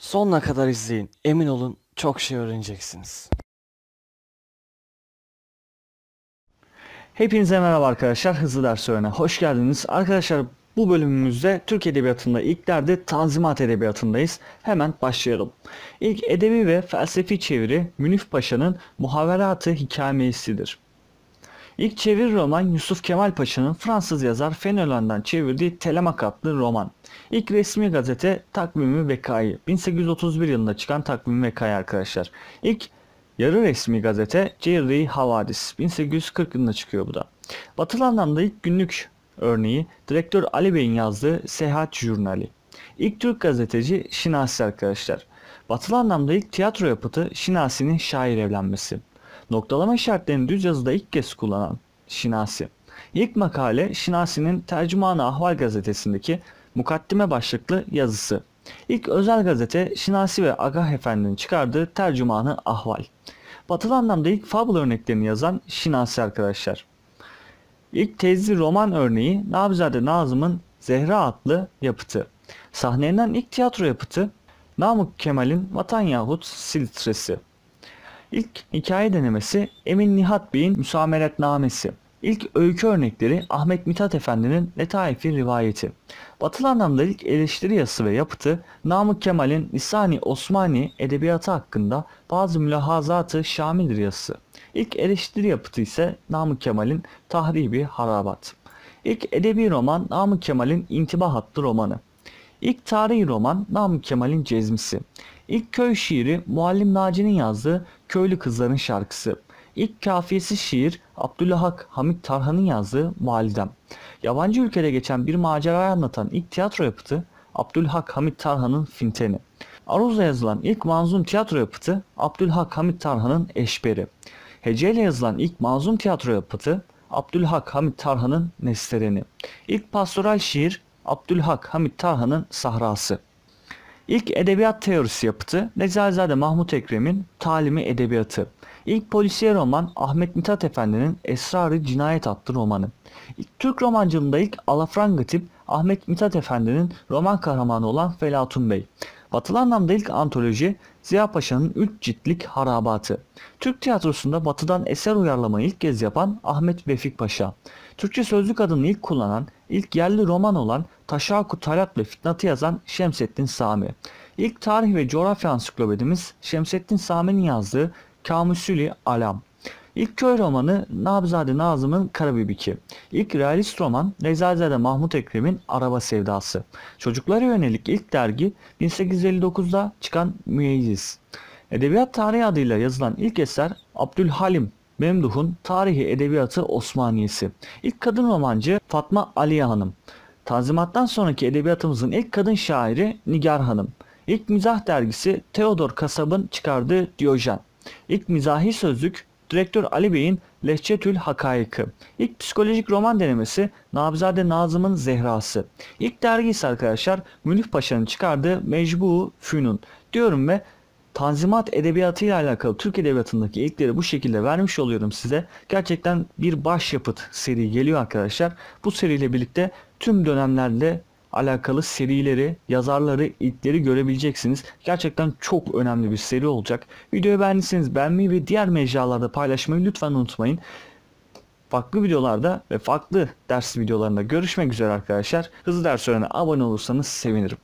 Sonuna kadar izleyin. Emin olun çok şey öğreneceksiniz. Hepinize merhaba arkadaşlar. Hızlı ders öğrene hoş geldiniz. Arkadaşlar bu bölümümüzde Türk Edebiyatı'nda ilk derde Tanzimat Edebiyatı'ndayız. Hemen başlayalım. İlk edebi ve felsefi çeviri Münif Paşa'nın Muhaverat-ı Hikâmeyesi'dir. İlk çeviri roman Yusuf Kemal Paşa'nın Fransız yazar Fenelon'dan çevirdiği Telemak adlı roman. İlk resmi gazete Takvimi Vekai. 1831 yılında çıkan Takvimi Vekai arkadaşlar. İlk yarı resmi gazete Cerri Havadis. 1840 yılında çıkıyor bu da. Batılı anlamda ilk günlük örneği direktör Ali Bey'in yazdığı Seyahat Jurnali. İlk Türk gazeteci Şinasi arkadaşlar. Batılı anlamda ilk tiyatro yapıtı Şinasi'nin şair evlenmesi. Noktalama işaretlerini düz yazıda ilk kez kullanan Şinasi. İlk makale Şinasi'nin Tercümanı Ahval gazetesindeki mukaddime başlıklı yazısı. İlk özel gazete Şinasi ve Agah Efendi'nin çıkardığı Tercümanı Ahval. Batılı anlamda ilk fabul örneklerini yazan Şinasi arkadaşlar. İlk tezli roman örneği Nabzade Nazım'ın Zehra adlı yapıtı. Sahnelenen ilk tiyatro yapıtı Namık Kemal'in Vatan Yahut Siltresi. İlk hikaye denemesi Emin Nihat Bey'in Müsameretnamesi. İlk öykü örnekleri Ahmet Mithat Efendi'nin Letaifi rivayeti. Batılı anlamda ilk eleştiri yazısı ve yapıtı Namık Kemal'in Lisani Osmani edebiyatı hakkında bazı mülahazatı şamildir yazısı. İlk eleştiri yapıtı ise Namık Kemal'in Tahribi Harabat. İlk edebi roman Namık Kemal'in İntibah adlı romanı. İlk tarihi roman Namık Kemal'in Cezmisi. İlk köy şiiri Muallim Naci'nin yazdığı Köylü Kızların Şarkısı. İlk kafiyesi şiir Abdülhak Hamit Tarhan'ın yazdığı Validem. Yabancı ülkede geçen bir macerayı anlatan ilk tiyatro yapıtı Abdülhak Hamit Tarhan'ın Finteni. Aruz'la yazılan ilk manzum tiyatro yapıtı Abdülhak Hamit Tarhan'ın Eşberi. Heceyle yazılan ilk manzum tiyatro yapıtı Abdülhak Hamit Tarhan'ın Nestereni. İlk pastoral şiir Abdülhak Hamit Tarhan'ın Sahrası. İlk edebiyat teorisi yapıtı Necazade Mahmut Ekrem'in Talimi Edebiyatı. İlk polisiye roman Ahmet Mithat Efendi'nin Esrarı Cinayet adlı romanı. İlk Türk romancılığında ilk alafranga tip Ahmet Mithat Efendi'nin roman kahramanı olan Felatun Bey. Batılı anlamda ilk antoloji Ziya Paşa'nın 3 ciltlik Harabatı. Türk tiyatrosunda batıdan eser uyarlamayı ilk kez yapan Ahmet Vefik Paşa. Türkçe sözlük adını ilk kullanan, ilk yerli roman olan Taşaku Talat ve Fitnat'ı yazan Şemsettin Sami. İlk tarih ve coğrafya ansiklopedimiz Şemsettin Sami'nin yazdığı Kamusüli Alam. İlk köy romanı Nabzade Nazım'ın Karabibiki. İlk realist roman Rezazade Mahmut Ekrem'in Araba Sevdası. Çocuklara yönelik ilk dergi 1859'da çıkan Müeyyiz. Edebiyat tarihi adıyla yazılan ilk eser Abdülhalim Memduh'un Tarihi Edebiyatı Osmaniyesi. İlk kadın romancı Fatma Aliye Hanım. Tanzimattan sonraki edebiyatımızın ilk kadın şairi Nigar Hanım. İlk mizah dergisi Theodor Kasab'ın çıkardığı Diyojen. İlk mizahi sözlük Direktör Ali Bey'in Lehçetül Hakayıkı. İlk psikolojik roman denemesi Nabzade Nazım'ın Zehrası. İlk dergi ise arkadaşlar Münif Paşa'nın çıkardığı Mecbu Fünun. Diyorum ve Tanzimat edebiyatı ile alakalı Türk edebiyatındaki ilkleri bu şekilde vermiş oluyorum size. Gerçekten bir başyapıt seri geliyor arkadaşlar. Bu seriyle birlikte tüm dönemlerde alakalı serileri, yazarları, ilkleri görebileceksiniz. Gerçekten çok önemli bir seri olacak. Videoyu beğendiyseniz beğenmeyi ve diğer mecralarda paylaşmayı lütfen unutmayın. Farklı videolarda ve farklı ders videolarında görüşmek üzere arkadaşlar. Hızlı ders öğrene abone olursanız sevinirim.